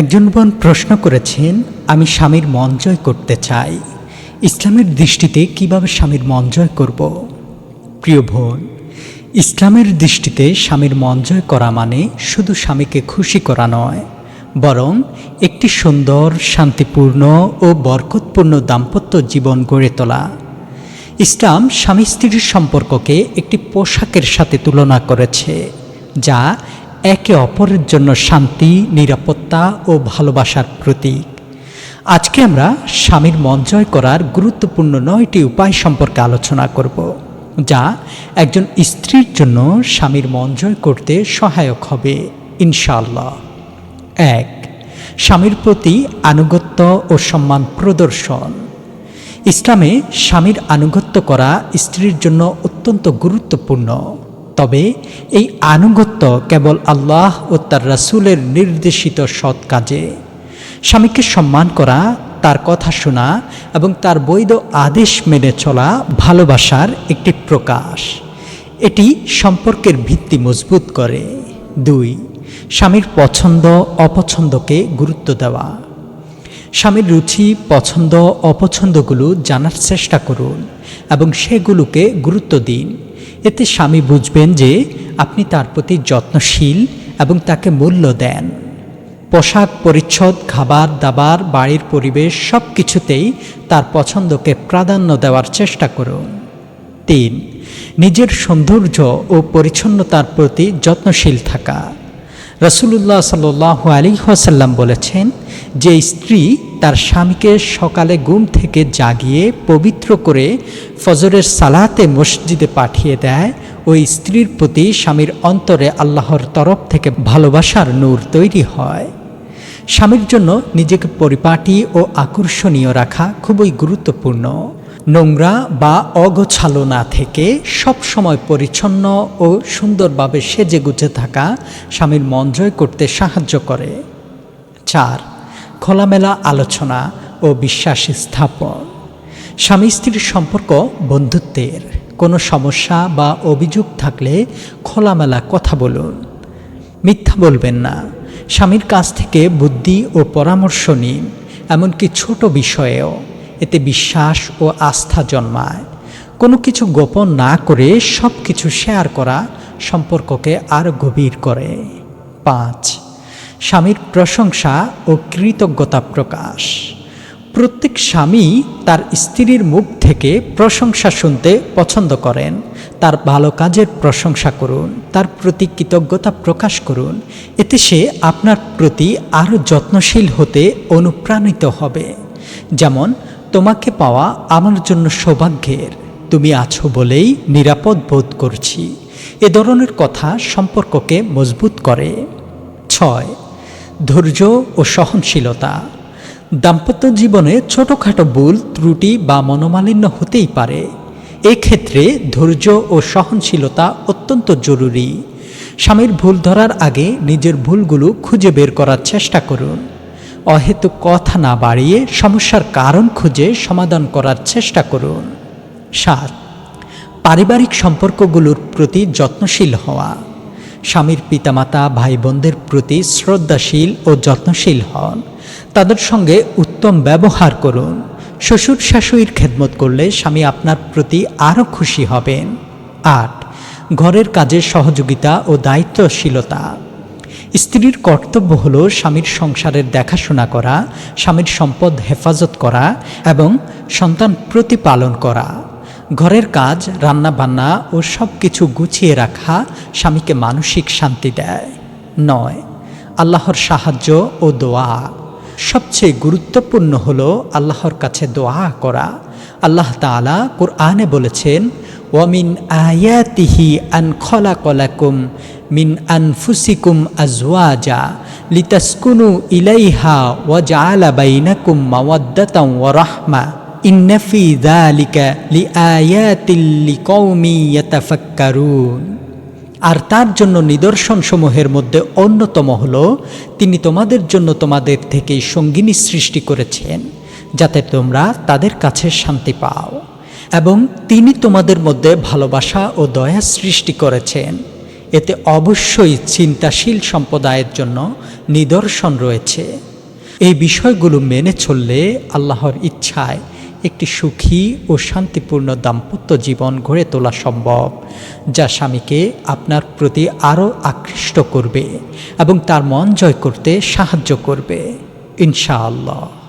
একজন বোন প্রশ্ন করেছেন, আমি স্বামীর মন জয় করতে চাই। ইসলামের দৃষ্টিতে কীভাবে স্বামীর মন জয় করব? প্রিয় বোন, ইসলামের দৃষ্টিতে স্বামীর মন জয় করা মানে শুধু স্বামীকে খুশি করা নয়, বরং একটি সুন্দর, শান্তিপূর্ণ ও বরকতপূর্ণ দাম্পত্য জীবন গড়ে তোলা। ইসলাম স্বামী স্ত্রীর সম্পর্ককে একটি পোশাকের সাথে তুলনা করেছে, যা একে অপরের জন্য শান্তি, নিরাপত্তা ও ভালোবাসার প্রতীক। আজকে আমরা স্বামীর মন জয় করার গুরুত্বপূর্ণ নয়টি উপায় সম্পর্কে আলোচনা করব, যা একজন স্ত্রীর জন্য স্বামীর মন জয় করতে সহায়ক হবে, ইনশাআল্লাহ। এক, স্বামীর প্রতি আনুগত্য ও সম্মান প্রদর্শন। ইসলামে স্বামীর আনুগত্য করা স্ত্রীর জন্য অত্যন্ত গুরুত্বপূর্ণ। তবে এই আনুগত্য কেবল আল্লাহ ও তার রাসূলের নির্দেশিত সৎ কাজে। স্বামীকে সম্মান করা, তার কথা শোনা এবং তার বৈধ আদেশ মেনে চলা ভালোবাসার একটি প্রকাশ। এটি সম্পর্কের ভিত্তি মজবুত করে। দুই, স্বামীর পছন্দ, অপছন্দকে গুরুত্ব দেওয়া। স্বামীর রুচি, পছন্দ, অপছন্দগুলো জানার চেষ্টা করুন এবং সেগুলোকে গুরুত্ব দিন। এতে স্বামী বুঝবেন যে আপনি তার প্রতি যত্নশীল এবং তাকে মূল্য দেন। পোশাক পরিচ্ছদ, খাবার দাবার, বাড়ির পরিবেশ সব কিছুতেই তার পছন্দকে প্রাধান্য দেওয়ার চেষ্টা করুন। তিন, নিজের সৌন্দর্য ও পরিচ্ছন্নতার প্রতি যত্নশীল থাকা। রসুল্লাহ সাল আলী ওয়াসাল্লাম বলেছেন, যে স্ত্রী তার স্বামীকে সকালে ঘুম থেকে জাগিয়ে পবিত্র করে ফজরের সালাতে মসজিদে পাঠিয়ে দেয়। ওই স্ত্রীর প্রতি স্বামীর অন্তরে আল্লাহর তরফ থেকে ভালোবাসার নূর তৈরি হয়। স্বামীর জন্য নিজেকে পরিপাটি ও আকর্ষণীয় রাখা খুবই গুরুত্বপূর্ণ। নোংরা বা অগোছালো না থেকে সব সময় পরিচ্ছন্ন ও সুন্দরভাবে সেজে গুজে থাকা স্বামীর মন জয় করতে সাহায্য করে। চার খোলামেলা আলোচনা ও বিশ্বাস স্থাপন। স্বামী স্ত্রীর সম্পর্ক বন্ধুত্বের। কোনো সমস্যা বা অভিযোগ থাকলে খোলামেলা কথা বলুন। মিথ্যা বলবেন না। স্বামীর কাছ থেকে বুদ্ধি ও পরামর্শ নিন। এমনকি ছোট বিষয়েও। এতে বিশ্বাস ও আস্থা জন্মায়। কোনো কিছু গোপন না করে সব কিছু শেয়ার করা সম্পর্ককে আরও গভীর করে। পাঁচ স্বামীর প্রশংসা ও কৃতজ্ঞতা প্রকাশ। প্রত্যেক স্বামী তার স্ত্রীর মুখ থেকে প্রশংসা শুনতে পছন্দ করেন, তার ভালো কাজের প্রশংসা করুন, তার প্রতি কৃতজ্ঞতা প্রকাশ করুন, এতে সে আপনার প্রতি আরও যত্নশীল হতে অনুপ্রাণিত হবে। যেমন, তোমাকে পাওয়া আমার জন্য সৌভাগ্যের, তুমি আছো বলেই নিরাপদ বোধ করছি। এ ধরনের কথা সম্পর্ককে মজবুত করে। ছয় ধৈর্য ও সহনশীলতা। দাম্পত্য জীবনে ছোটোখাটো ভুল, ত্রুটি বা মনোমালিন্য হতেই পারে। এক্ষেত্রে ধৈর্য ও সহনশীলতা অত্যন্ত জরুরি। স্বামীর ভুল ধরার আগে নিজের ভুলগুলো খুঁজে বের করার চেষ্টা করুন। অহেতুক কথা না বাড়িয়ে সমস্যার কারণ খুঁজে সমাধান করার চেষ্টা করুন। সাত, পারিবারিক সম্পর্কগুলোর প্রতি যত্নশীল হওয়া। স্বামীর পিতামাতা ভাই বোনদের প্রতি শ্রদ্ধাশীল ও যত্নশীল হন। তাদের সঙ্গে উত্তম ব্যবহার করুন। শ্বশুর শাশুড়ির খেদমত করলে স্বামী আপনার প্রতি আরও খুশি হবেন। আট, ঘরের কাজের সহযোগিতা ও দায়িত্বশীলতা। স্ত্রীর কর্তব্য হল স্বামীর সংসারের দেখাশোনা করা, স্বামীর সম্পদ হেফাজত করা এবং সন্তান প্রতিপালন করা। ঘরের কাজ, রান্না বান্না ও সব কিছু গুছিয়ে রাখা স্বামীকে মানসিক শান্তি দেয়। নয়, আল্লাহর সাহায্য ও দোয়া। সবচেয়ে গুরুত্বপূর্ণ হল আল্লাহর কাছে দোয়া করা। আল্লাহ তালা কোরআনে বলেছেন, ওয়ামিন আয়াতিহি আন খলা কলাকুম মিন আনফুসিকুম আজওয়াজা লিতাসকুনু ইলাইহা ওয়াজআলা বাইনাকুম মাওয়াদ্দাতাও ওয়া রাহমা। আর তার জন্য নিদর্শনসমূহের মধ্যে অন্যতম হল, তিনি তোমাদের জন্য তোমাদের থেকে সঙ্গিনী সৃষ্টি করেছেন, যাতে তোমরা তাদের কাছে শান্তি পাও। এবং তিনি তোমাদের মধ্যে ভালোবাসা ও দয়া সৃষ্টি করেছেন। এতে অবশ্যই চিন্তাশীল সম্প্রদায়ের জন্য নিদর্শন রয়েছে। এই বিষয়গুলো মেনে চললে আল্লাহর ইচ্ছায় একটি সুখী ও শান্তিপূর্ণ দাম্পত্য জীবন গড়ে তোলা সম্ভব, যা স্বামীকে আপনার প্রতি আরও আকৃষ্ট করবে এবং তার মন জয় করতে সাহায্য করবে। ইনশাআল্লাহ।